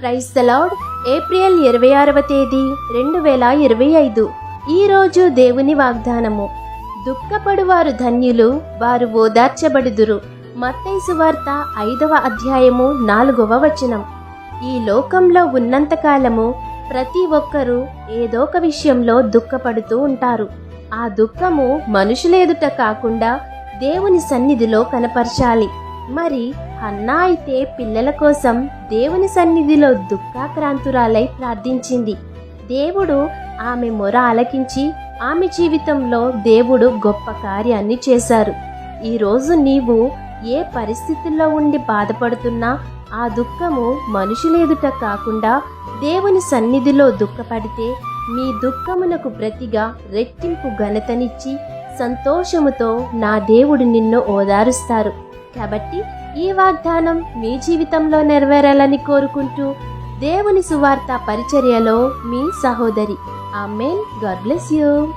Praise allowed April ఇరవై ఆరవ తేదీ రెండు వేల ఇరవై ఐదు. ఈరోజు దేవుని వాగ్దానము. దుఃఖపడువారు ధన్యులు వారు ఓదార్చబడుదురు. మత్తైసు వార్త ఐదవ అధ్యాయము నాలుగవ వచనం. ఈ లోకంలో ఉన్నంతకాలము ప్రతి ఒక్కరూ ఏదో ఒక విషయంలో దుఃఖపడుతూ ఉంటారు. ఆ దుఃఖము మనుషులేదుట కాకుండా దేవుని సన్నిధిలో కనపరచాలి. మరి హన్నా అయితే పిల్లల కోసం దేవుని సన్నిధిలో దుఃఖాక్రాంతురాలై ప్రార్థించింది. దేవుడు ఆమె మొర ఆలకించి ఆమె జీవితంలో దేవుడు గొప్ప కార్యాన్ని చేశారు. ఈరోజు నీవు ఏ పరిస్థితుల్లో ఉండి బాధపడుతున్నా ఆ దుఃఖము మనుషులేదుట కాకుండా దేవుని సన్నిధిలో దుఃఖపడితే మీ దుఃఖమునకు ప్రతిగా రెట్టింపు ఘనతనిచ్చి సంతోషముతో నా దేవుడు నిన్ను ఓదారుస్తారు. కాబట్టి ఈ వాగ్దానం మీ జీవితంలో నెరవేరాలని కోరుకుంటూ దేవుని సువార్త పరిచర్యలో మీ సహోదరి. ఆమెన్. God bless you.